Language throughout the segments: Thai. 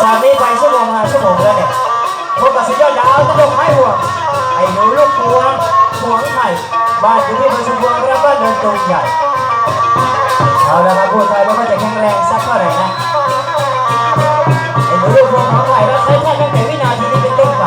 จากนี้ไปชั่วโมงมาชั่วโมงแล้วเนี่ยพบกับสุดยอดดาวตลกไม้ห่วงไอ้หนูลูกพวงหวงไข่บ้านอยู่ที่เมืองชุมพวงครับบ้านเดินตรงใหญ่เอาละมาพูดไปว่าเขาจะแข็งแรงสักเท่าไหร่นะไอ้หนูลูกพวงหวงไข่รับใช้แค่ตั้งแต่วินาทีนี้เป็นต้นไป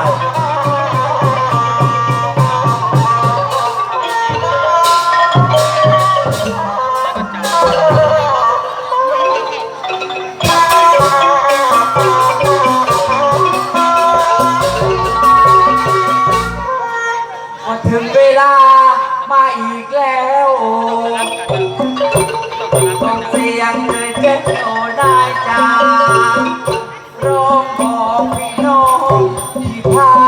ที่พา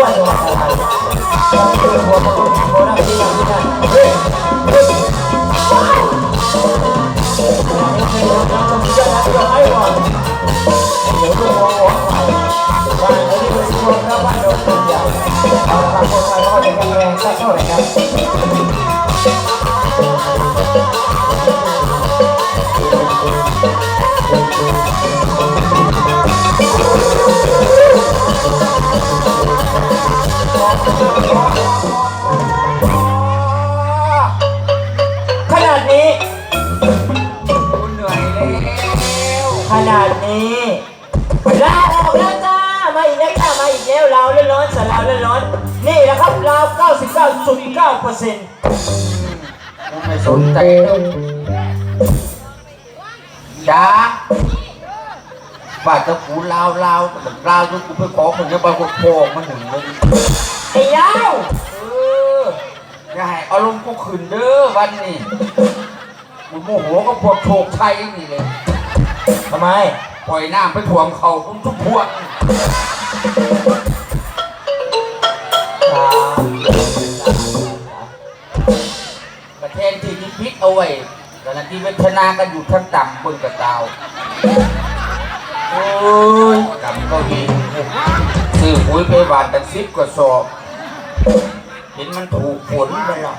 ว่าจังหวัดอะไรต้องหัวของโบราณที่นั่นที่นั่นเฮ้ยเฮ้ยนี่คือเราต้องจะทำยังไงวะเดี๋ยวลูกวงวงไปบ้านไหนที่เป็นคนรับบ้านโดนตัวใหญ่เอาละครับคนไทยเราจะแข็งแรงสักเท่าไหร่ครับ 99.9เปอร์เซ็นต์กูไม่สนใจแล้วจ้าว่าจะกูลาวลาวแต่ลาวจนกูไปขอคนเดียวไปกดโพกมันหนึ่งเลยไอ้ยาวเอออย่าให้อารมณ์กูขึ้นเด้อวันนี้กูโมโหก็พวกโชคชัยนี่เลยทำไม ปล่อยน้ำไปถ่วงเขาคุณทุกพวง ไว้ขณะที่เวทนากันอยู่ทั้งต่ำบนกระเตาโอ้ยกำก็มีซื้อปุ๋ยไปหวานตั้งสิบกว่าสอบ เห็นมันถูกฝนไปหรอก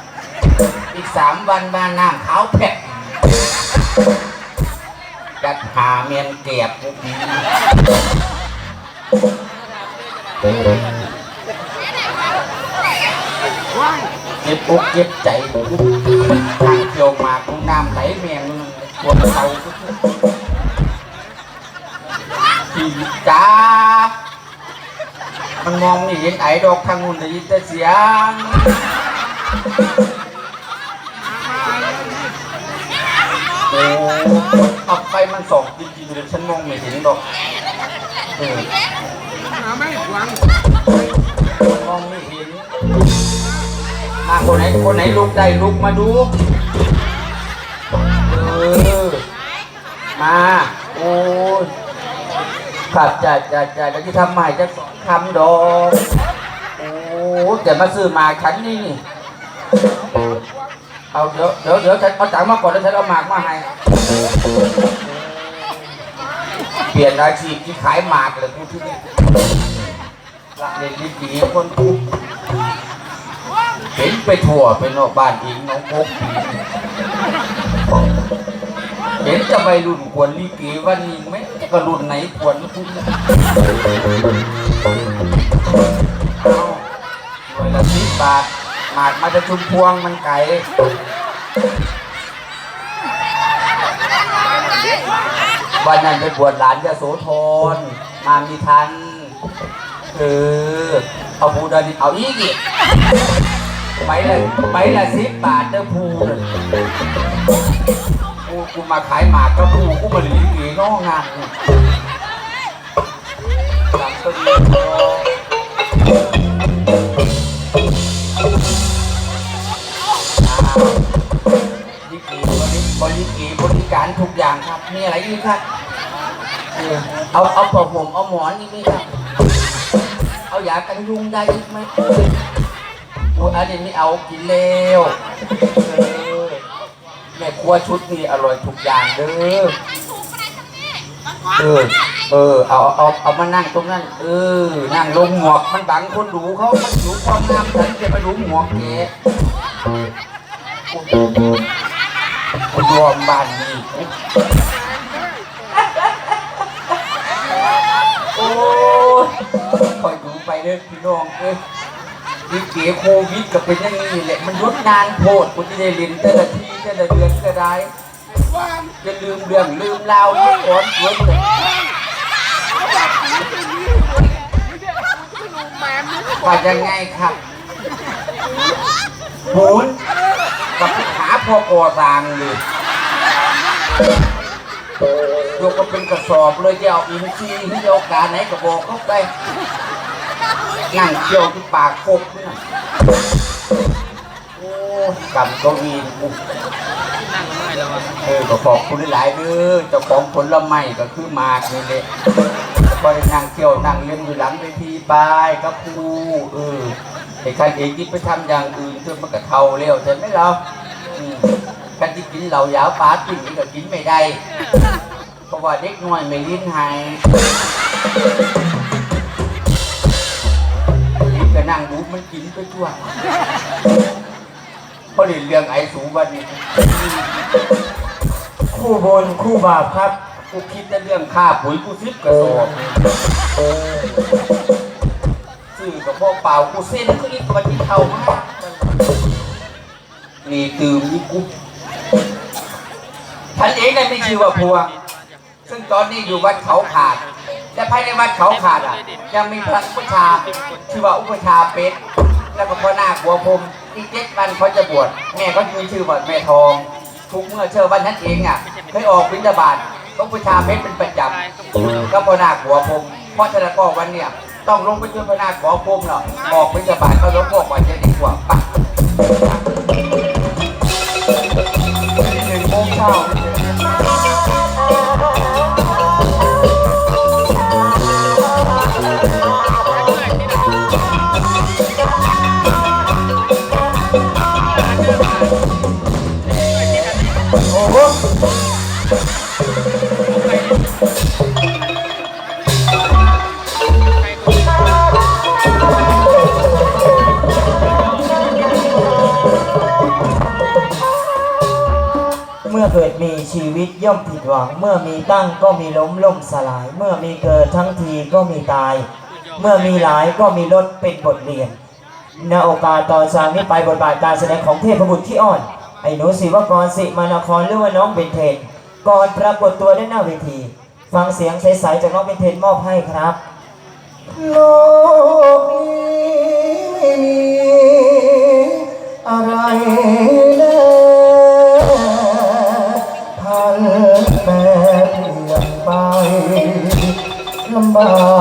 อีกสามวันบ้านน้ำขาวแผะจัดหาเมียนเกียบพวกนี้เจ็บอกเจ็บใจทางเกี่ยวหม ปวดเขาพี่จ้ามันมองไม่เห็นไอ้ดอกทางนู้นได้ยินแต่เสียงโอ้เอาไปมันสองจริงๆเลยฉันมองไม่เห็นดอกเออมันมองไม่เห็นมาคนไหนคนไหนลุกได้ลุกมาดู ออมา โอ้ยครับจะจะจะจะที่ทำใหม่จะสองคำดอกโอ้จะมาซื้อมาฉันนี่นี่ เอาเดี๋ยวเดี๋ยวเดี๋ยวฉันเอาตังค์มาก่อนแล้วฉันเอาหมากมาให้ เปลี่ยนอาชีพที่ขายหมากเลยกูที่นี่รักเด็กดีคนกูเห็นไปทั่วไปนอกบ้านเองน้องพก เห็นจะไปรุ่นควรลีเกวันนี้ไหมก็รุ่นไหนควรคุณเอาหน่วยละสิบบาทหมากมาจะชุมพวงมันไก่วันนั้นไปบวชหลานยโสธรมามีทันเออเอาภูดานิเอาอีกอีกไปละไปละสิบบาทเด้อภูน่ะ กูมาขายหมากกับภูกูมาหลีกีน้องงานนี่หลังต้นนี้อ้าวลิกีบริบริกีบริการทุกอย่างครับ มีอะไรอีกครับ เออเอาเอาผ้าห่มเอาหมอนนี่ไหมครับ เอายากันยุงได้ไหมโอ้อันนี้ไม่เอากินแล้ว แม่ครัวชุดนี้อร่อยทุกอย่างเด้อเออ เออ เอาเอาเอามานั่งตรงนั้น เออ นั่งลงหมวกมันบังคนดูเขา มันดูความงามฉันจะไปดูหมวกแกคุณรวมบ้านนี้โอ้ยคอยดูไปเด้อพี่น้องเอ้ย ดีเก๋โควิดก็เป็นอย่างนี้แหละมันยุดนานโพดกูจะได้เรียนแต่ละทีแต่ละเดือนก็ได้จะลืมเรื่องลืมราวยุคก่อนยุคเลยว่ายังไงครับหูนกับขาพอก่อสร้างเลยยกก็เป็นกระสอบเลยจะเอาอินทรีย์ที่เอการไหนกระบอกเข้าไป นั่งเคี่ยวที่ปากคบนี่นะโอ้กำเก็วีนอุ๊ยเออก็ขอบคุณหลายๆเด้อเจ้าของผลไม้ก็คือหมากนี่แหละก็ได้นั่งเที่ยวนั่งเล่นอยู่หลังเวทีไปกับครูเออไอ้คันเองที่ไปทำอย่างอื่นจนมันก็เท่าเร็วใช่ไหมเราอืมการที่กินเหล้ายาวปลากินนี่ก็กินไม่ได้ เพราะว่าเด็กน้อยไม่ลิ้นหาย นี่ก็นั่งดูมันกินไปทั่วเพราะเรื่องเรื่องไอ้สูวันนี้คู่บุญคู่บาปครับ กูคิดแต่เรื่องค่าปุ๋ยกูซิบกระสอบซื้อกับพ่อเปล่ากูเส้นก็อีกวันที่เข้ามากนี่ตื่มนี่กูฉันเองได้ไม่ชื่อว่าพวง ซึ่งตอนนี้อยู่วัดเขาขาด แต่ภายในวัดเขาขาดอะ ยังมีพระอุปชาชื่อว่าอุปชาเป็ดแล้วก็พ่อนาคบัวพรมอีกเจ็ดวันเขาจะบวชแม่ก็มีชื่อว่าแม่ทอง ทุกเมื่อเชื่อวันนั้นเองอะเคยออกบิณฑบาตต้องอุปชาเป็ดเป็นประจำก็พ่อนาคบัวพรมเพราะฉะนั้นก็วันเนี้ยต้องลงไปช่วยพ่อนาคบัวพรมเนาะออกบิณฑบาตก็ลงพวกวันจะดีกว่าปะหนึ่งโมงเช้า เกิดมีชีวิตย่อมผิดหวัง เมื่อมีตั้งก็มีล้มล่มสลาย เมื่อมีเกิดทั้งทีก็มีตาย เมื่อมีหลายก็มีลดเป็นบทเรียนในโอกาสต่อจากนี้ไปบทบาทการแสดงของเทพบุตรที่อ่อน ไอ้หนูศิวกรสิมานครหรือว่าน้องเบนเทนก่อนปรากฏตัวด้านหน้าเวที ฟังเสียงใสๆจากน้องเบนเทนมอบให้ครับโลกนี้ไม่มีอะไร ล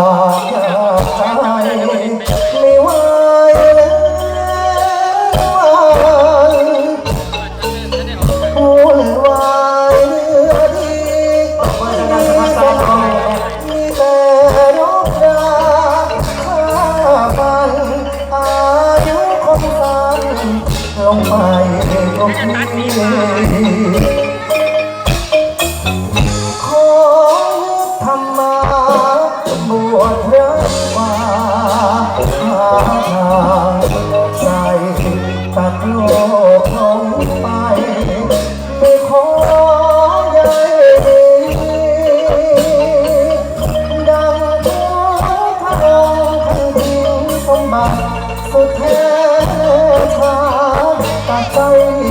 ตั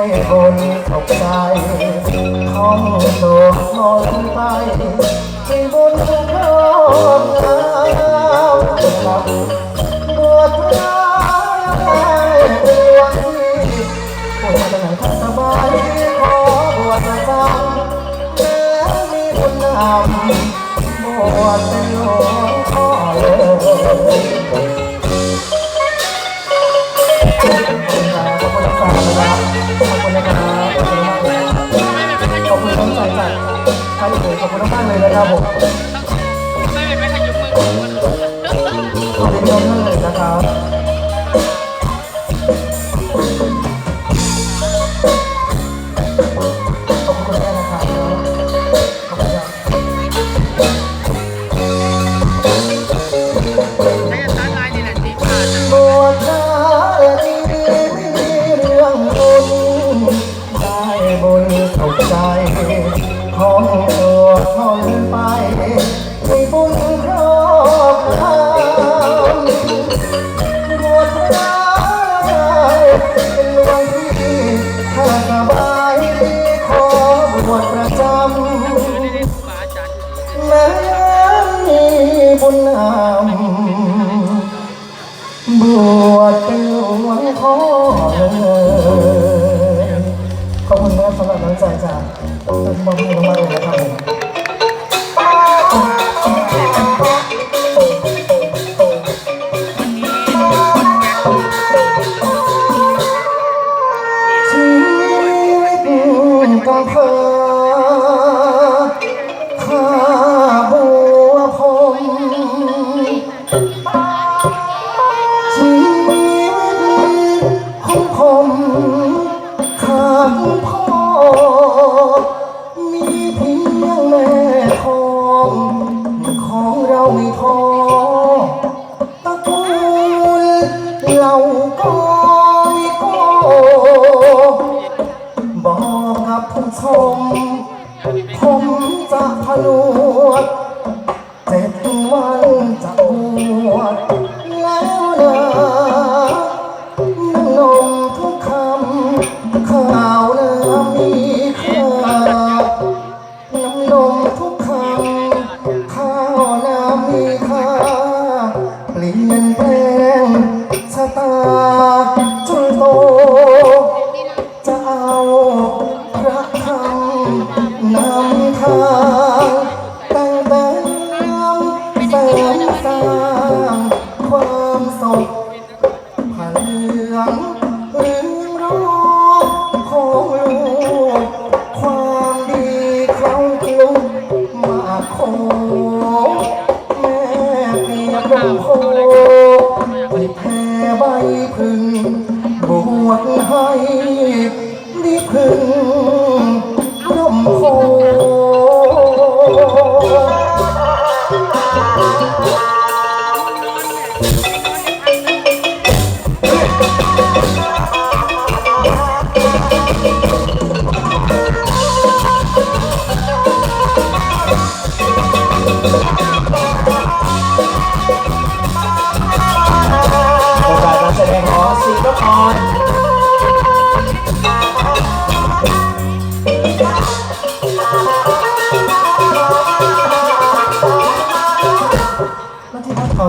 ไม่บนตกใจท้องโตนอนไปในบุญเข้าเงาครับบวชพระวันคนต่างสบายขอปวชมาฟังแล้วมีบุญนำบวชเป็นหลวงพ่อเลยานเลยขอบคุณมากเลยนะครับผม ที่มอบให้มา น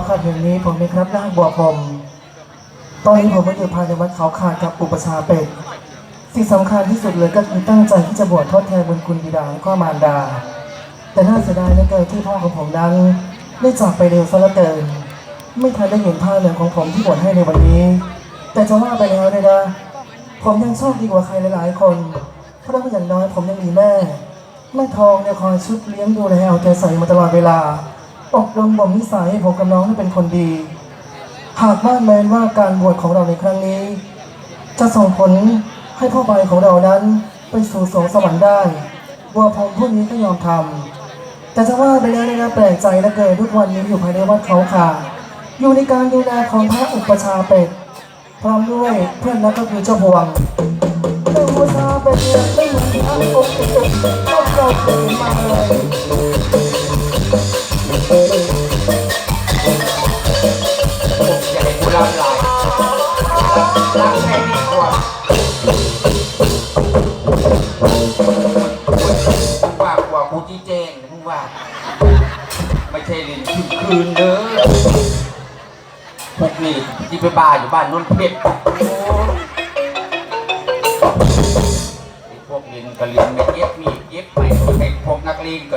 ที่วัดเขาดแห่งนี้ผมมีครับร่างบัวพรมตอนนี้ผมมาอยู่ภายในวัดเขาขาดกับอุปชาเป็ดสิ่งสำคัญที่สุดเลยก็คือตั้งใจที่จะบวชทดแทนบุญคุณบิดาและก็มารดา แต่น่าเสียดายเหลือเกินที่พ่อของผมนั้นได้จากไปเร็วซะเหลือเกิน ไม่ทันได้เห็นผ้าเหลืองของผมที่บวชให้ในวันนี้ แต่จะว่าไปแล้วเนี่ยนะผมยังโชคดีกว่าใครหลาย ๆ คน เพราะว่าอย่างน้อยผมยังมีแม่ แม่ทองเนี่ยคอยชุดเลี้ยงดูแลเอาใจใส่มาตลอดเวลา อบรมบ่มนิสัยให้ผมกับน้องให้เป็นคนดี หากว่าแม้นว่าการบวชของเราในครั้งนี้ จะส่งผลให้พ่อใบของเรานั้นไปสู่สวงสวรรค์ได้บัวพรหมผู้นี้ก็ยอมทำแต่จะว่าไปแล้วเนี่ยนะแปลกใจเหลือเกินทุกวันนี้อยู่ภายในวัดเขาขาอยู่ในการดูแลของพระอุปชาเป็ดพร้อมด้วยเพื่อนนักก็คือเจ้าพวงเจ้าอุปชาเป็ดเนี่ยไม่เหมือนที่อังกฤษตุกก็เราเกิดมาเลย อย่าให้กูรำลายรักแค่นี้กว่าว่ากว่ากูจี้แจ้งนะมึงว่า ไม่ใช่ลินคืนคืนเด้อพวกนี้ที่ไปบาร์อยู่บ้านนนท์เพชร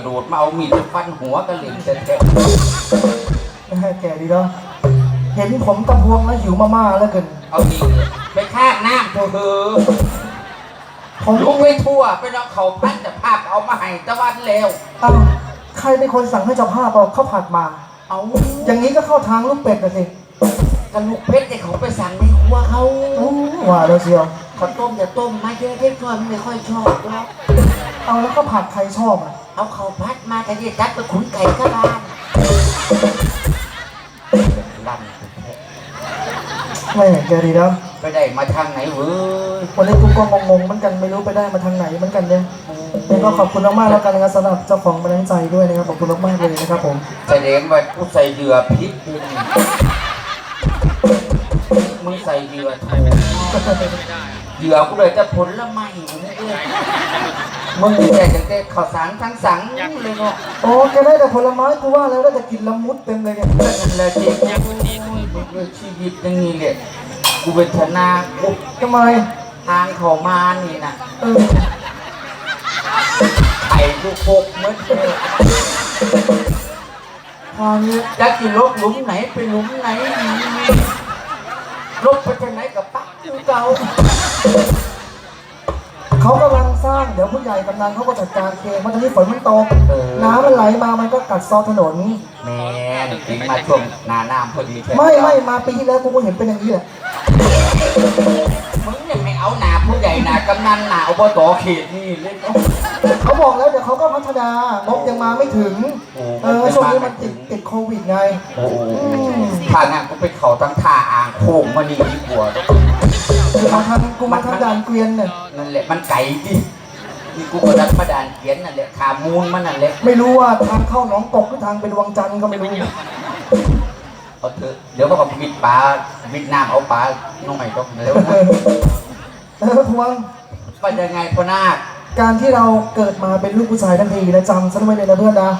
ระโดดมาเอามีดไปฟันหัวกระลินแท้ๆแม่แก่ดีเนาะเห็นผมตะพวงแล้วหิวมาม่าแล้วเกินเอาดีไปข้างน้ำเถอะเถอะผมลุกไปทั่วไปเอาเขาพัดแต่ภาพเอามาให้ตะวันแล้วเอ้าใครเป็นคนสั่งให้เจ้าภาพเอาข้าวผัดมา เอาอย่างนี้ก็เข้าทางลูกเป็ดนะสิกระลูกเพชรเนี่ยเขาไปสั่งในครัวเขาอู้ว่าแล้วเชียวเขาต้มอย่าต้มมาเยอะเด็กน้อยมันไม่ค่อยชอบหรอกเอาแล้วข้าวผัดใครชอบอะ เอาเขาพัดมาแต่เนี่ยจัดไปขุนไก่ก็บ้านลั่นไม่แกดีแล้วไปได้มาทางไหนเว้ยวันนี้กูก็งงๆเหมือนกันไม่รู้ไปได้มาทางไหนเหมือนกันเนี่ยยังก็ขอบคุณมากๆแล้วกันนะครับสำหรับเจ้าของแบรนด์ใจด้วยนะครับขอบคุณมากๆเลยนะครับผมแสดงว่ากูใส่เหยื่อพิษด้วยนี่มึงใส่เหยื่อถูก เหยื่อกูเลยจะผลละไม้มึงเลยมึงแต่จะได้ข้าวสารทั้งสังเลยเนาะโอ้แกได้แต่ผลไม้กูว่าแล้วได้แต่กินละมุดเต็มเลยเนี่ยนั่นแหละจริงมึงเลยชีวิตอย่างนี้เลยกูเป็นชนะกูทำไมทางเขามานี่นะเออไข่ลูกโคกมืดเลยทางเนี้ยจะกี่ลบหลุมไหนไปหลุมไหน ลบไปทางไหนกับปักคือเก่าเขากำลังสร้างเดี๋ยวผู้ใหญ่กำนันเขาก็จัดการเองเพราะตอนนี้ฝนมันตกเออ น้ำมันไหลมามันก็กัดเซอถนน แม่นจริงมาช่วงหนาน้ำพอดีใช่หไม่ไม่มาปีที่แล้วกูก็เห็นเป็นอย่างนี้แหละ มึงเนี่ยไม่ เอาหนาผู้ใหญ่หนากำนันหนาอบตเขตนี่เลยเขาบอกแล้วเดี๋ยวเขาก็พัฒนางบยังมาไม่ถึงโอ้เออช่วงนี้มันติดติดโควิดไงโอ้โหถ้างานกูไปเขาตั้งท่าอ่างโค้งมานี่ดีกว่าคือมาทางกูมาทางด่านเกวียนเนี่ยนั่นแหละมันไก่ดินี่กูก็ดันมาดานเขียนนั่นแหละขามูลมันนั่นแหละไม่รู้ว่าทางเข้าหนองกบหรือทางไปดวงจันทร์ก็ไม่รู้เอาเถอะเดี๋ยวก็วิดปลาวิดน้ำเอาปลาน้องใหม่ต้องเร็ว เออเออพวงว่ายังไงพ่อนาคการที่เราเกิดมาเป็นลูกผู้ชายทันทีนะจำฉันไว้เลยนะเพื่อนนะ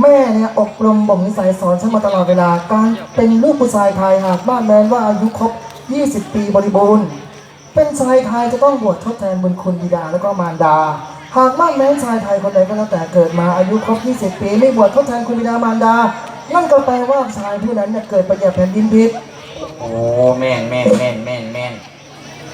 แม่เนี่ยอบรมบ่มนิสัยสอนฉันมาตลอดเวลา การเป็นลูกผู้ชายไทยหากบ้านแม้นว่าอายุครบ 20 ปีบริบูรณ์ เป็นชายไทยจะต้องบวชทดแทนบุญคุณบิดาและก็มารดา หากบ้านแม้นชายไทยคนใดก็แล้วแต่เกิดมาอายุครบ 20 ปีไม่บวชทดแทนคุณบิดามารดา นั่นก็แปลว่าชายผู้นั้นเนี่ยเกิดไปเหยียบแผ่นดินผิด โอ้แม่นแม่นแม่นแม่นแม่น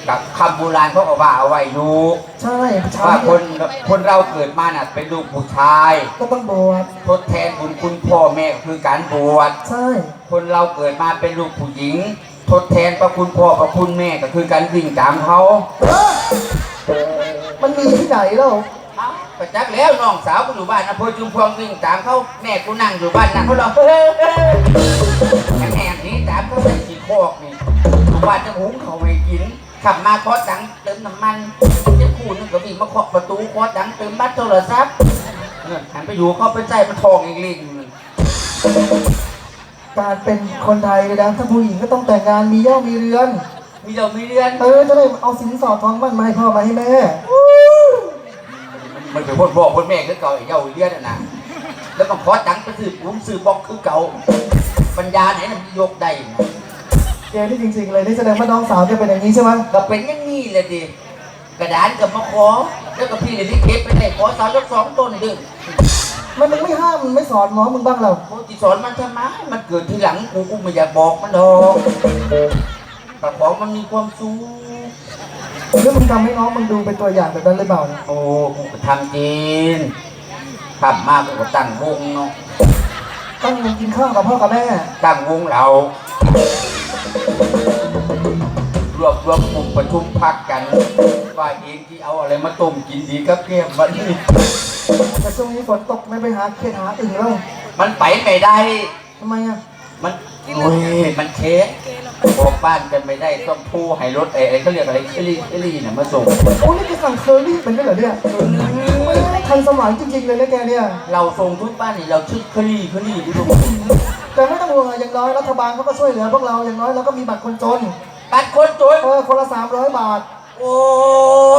กับคำโบราณเขาก็ว่าเอาไว้อยู่ใช่ชาว่ายคนคนเราเกิดมาน่ะเป็นลูกผู้ชาย ก็ต้องบวชทดแทนบุญคุณพ่อแม่ก็คือการบวชใช่คนเราเกิดมาเป็นลูกผู้หญิง ทดแทนพระคุณพ่อพระคุณแม่ก็คือการวิ่งตามเขามันมีที่ไหนแล้วเอ้าไปจักแล้วน้องสาวกูอยู่บ้านนะพอจุมพวงวิ่งตามเขาแม่กูนั่งอยู่บ้านนั่งเขาเราเฮ้ยเฮ้ยแหงนี้ตามเขาใส่สีโคอกนี่อยู่บ้านจะหุงเขาไม่กิน ขับมาเคาะดังเติมน้ำมันเจ้าคู่นึงก็วิ่งมาเคาะประตูเคาะดังเติมบัตรโทรศัพท์เออหันไปอยู่เขาไปใจมันทองอีกลิงหนึ่งการเป็นคนไทยนะถ้าผู้หญิงก็ต้องแต่งงานมีย่ามีเรือน มีเรามีเรือนเออจะได้เอาสินสอดทองมั่นมาให้พ่อมาให้แม่ มันเป็นคนพ่อคนแม่คือเก่าไอ้เจ้าเรือนน่ะนะแล้วก็เคาะดังไปซื้อปุ้งซื้อบอกคือเก่าปัญญาไหนมันยกได้นะ แกที่จริงๆเลยนี่แสดงว่าน้องสาวแกเป็นอย่างนี้ใช่ไหมก็เป็นอย่างนี้เลยดิกระดานกับมาขอแล้วก็พี่เลยที่เก็บไปได้ขอสาวยกสองต้นดึงมันมึงไม่ห้ามมึงไม่สอนน้องมึงบ้างเหราโมติสอนมันทำไมมันเกิดทีหลังกูกูไม่อยากบอกมันดอกแต่ของมันมีความสูงหรือมึงทำให้น้องมึงดูเป็นตัวอย่างแบบนั้นหรือเปล่าเนี่ยโอ้กูก็ทำจริงขับมากูก็ตั้งวงเนาะต้องมึงกินข้าวกับพ่อกับแม่ตั้งวงเรา รวบรวมกลุ่มประชุมพักกันว่าเองที่เอาอะไรมาต้มกินดีครับแก้มวันนี้แต่ช่วงนี้ฝนตกไม่ไปหาเขตหาอึ่งแล้วมันไปไม่ได้ ทำไมอะ มันโอ้ยมันเช็บอกบ้านกันไม่ได้ต้องพูให้รถไอ้ไอ้เขาเรียกอะไรเคลี่เคลี่น่ะมาส่งโอ้นี่แกสั่งเคอรี่เป็นด้วยเหรอเนี่ยทันสมัยจริงๆเลยนะแกเนี่ย เราส่งทุกบ้านนี่เราชื่อเคลี่เคลี่ทุกคน แต่ไม่ต้องห่วงอะอย่างน้อยรัฐบาลเขาก็ช่วยเหลือพวกเราอย่างน้อยเราก็มีบัตรคนจนบัตรคนจนเออคนละสามร้อยบาทโอ้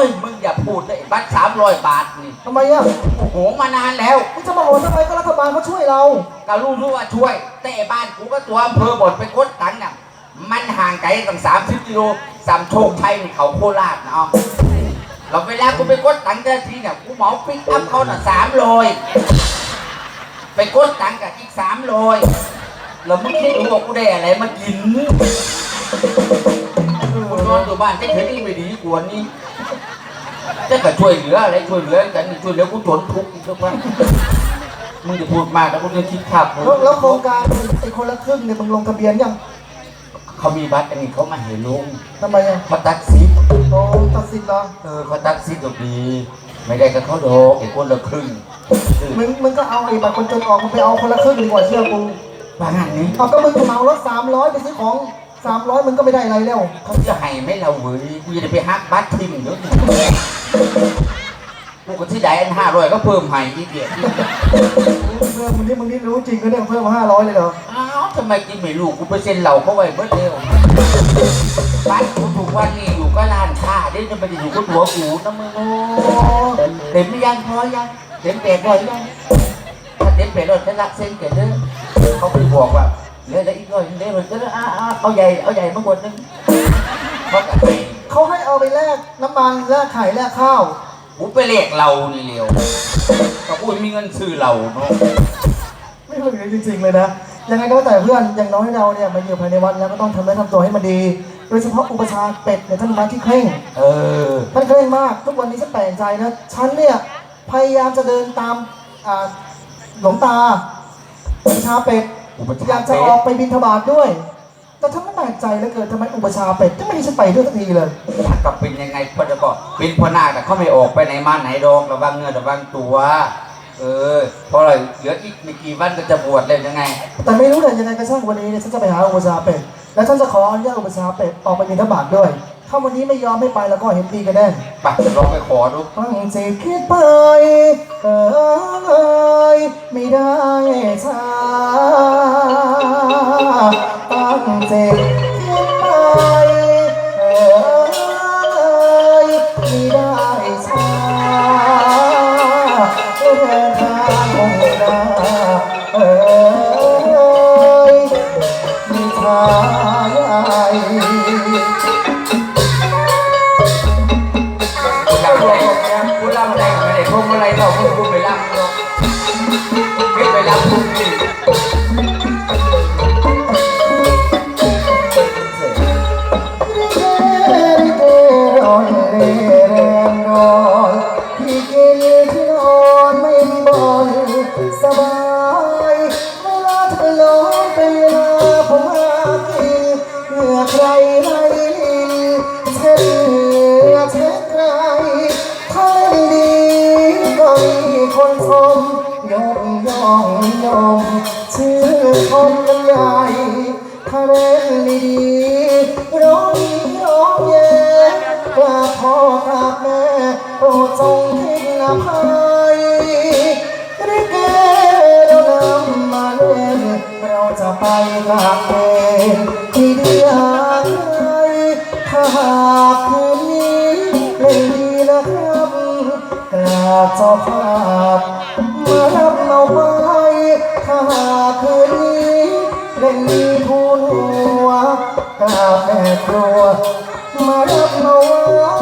ยมึงอย่าพูดเลยบัตรสามร้อยบาทนี่ทำไมอะโอ้โหมานานแล้วมึงจะมาโหนทำไมก็รัฐบาลเขาช่วยเราก็รู้รู้ว่าช่วย แต่บ้านกูก็ตัวอำเภอบดไปกดตังค์น่ะมันห่างไกลตั้งสามสิบกิโลสามโชคชัยนี่เขาโคราชนะเอาเราเวลากูไปกดตังค์แต่ละทีเนี่ยกูเหมาปิกอัพเขาน่ะสามโลยไปกดตังค์กับอีกสามโลย แล้วมึงคิดดูว่ากูได้อะไรมากินกูนอนอยู่บ้านจะถึงนี่ไม่ดีกว่านี้จะก็ช่วยเหลืออะไรช่วยเหลือกันช่วยเหลือกูจนทุกข์อีกทุกวันมึงจะพูดมากแล้วกูจะคิดขับแล้วแล้วโครงการไอ้คนละครึ่งเนี่ยมึงลงทะเบียนยังเขามีบัตรอันนี้เขามาให้ลงทำไมอะเขาตัดสิทธิ์โอ้ตัดสินเหรอเออเขาตัดสิทธิ์ดอกดีไม่ได้กับเขาดอกไอ้คนละครึ่งคือมึงมึงก็เอาไอ้บัตรคนจนออกมึงไปเอาคนละครึ่งดีกว่าเชื่อกู บ้านนี้เอาก็มึงเหมารถสามร้อยไปซื้อของสามร้อยมึงก็ไม่ได้อะไรแล้ว เขาจะให้ไหม่เราเว้ยกูจะได้ไปฮักบัตรทิมเดี๋ยวนี้กูก็ที่ใดอันห้าร้อยก็เพิ่มให้อีกเดียวเพื่อนมึงนี่มึงนี่รู้จริงก็เนี่ยเพิ่มมาห้าร้อยเลยเหรอ อ้าวทำไมกินไม่รู้กูไปเซ็นเหล่าเขาไว้เบิดเร็วบัตรกูถูกวันนี้อยู่ก็ร้านค้าเดี๋ยวจะไปอยู่กับหัวกูนะมึงโอ้เต็มหรือยังพอยังเต็มแปดร้อยยังถ้า เต็มแปดร้อยจะรักเส้นเกิดเด้อเขาไปบอกว่าเหลือเหลืออีกร้อยเดี๋ยวมันจะอ่าอ่าเอาใหญ่เอาใหญ่มาหมดนึงเพราะอะไรเขาให้เอาไปแลกน้ำมันแลกไข่แลกข้าวกูไปเรียกเรานี่เร็วก็พูดมีเงินซื้อเราเนาะไม่เคยเลยจริงๆเลยนะยังไงก็แล้วแต่เพื่อนอย่างน้อยเราเนี่ยมาอยู่ภายในวัดแล้วก็ต้องทำให้ทำตัวให้มันดี โดยเฉพาะอุปชฌาย์เป็ดเนี่ยท่านมาที่เคร่งเออท่านเคร่งมาก ทุกวันนี้ฉันแปลกใจนะฉันเนี่ยพยายามจะเดินตามอ่า หลวงตาอุปชฌาย์เป็ดอุปชอยาฌากย์จะเป็ออกดไปบินทบาทด้วย แต่ฉันไม่แปลกใจเหลือเกินทำไมอุปชฌาย์เป็ดจะไม่ให้ฉันไปด้วยสักทีเลย ถ้ากับเป็นยังไงพ่อจะบอกเป็นพ่อนาคแต่เขาไม่ออกไปไหนมาไหนดอกระวังเงินระวังตัว เออเพราะอะไรเหลืออีกไม่กี่วันก็จะบวชเลยยังไง แต่ไม่รู้เลยยังไงก็ช่างวันนี้เนี่ยฉันจะไปหาอุปชฌาย์เป็ด แล้วฉันจะขออนุญาตอุปชฌาย์เป็ดออกไปบินทบาทด้วย ถ้าวันนี้ไม่ยอมไม่ไปแล้วก็เห็นดีกันแน่ไปจะลองไปขอดูตั้งจิตคิดไปเอ่ยไม่ได้ช้าตั้งจิตคิดไป องยมชื่อคนใหญ่ถ้าเล่ดีร้องดีร้องเย่กราบพ่อกราบแม่โปรดทรงทิ้งอภัยริเกเรานำมาเล่นเราจะไปกราบเกณฑ์ที่เดียงไกลถ้าหากคืนนี้เล่นดีนะครับกราบเจ้าภา ครัวมารับมาไว้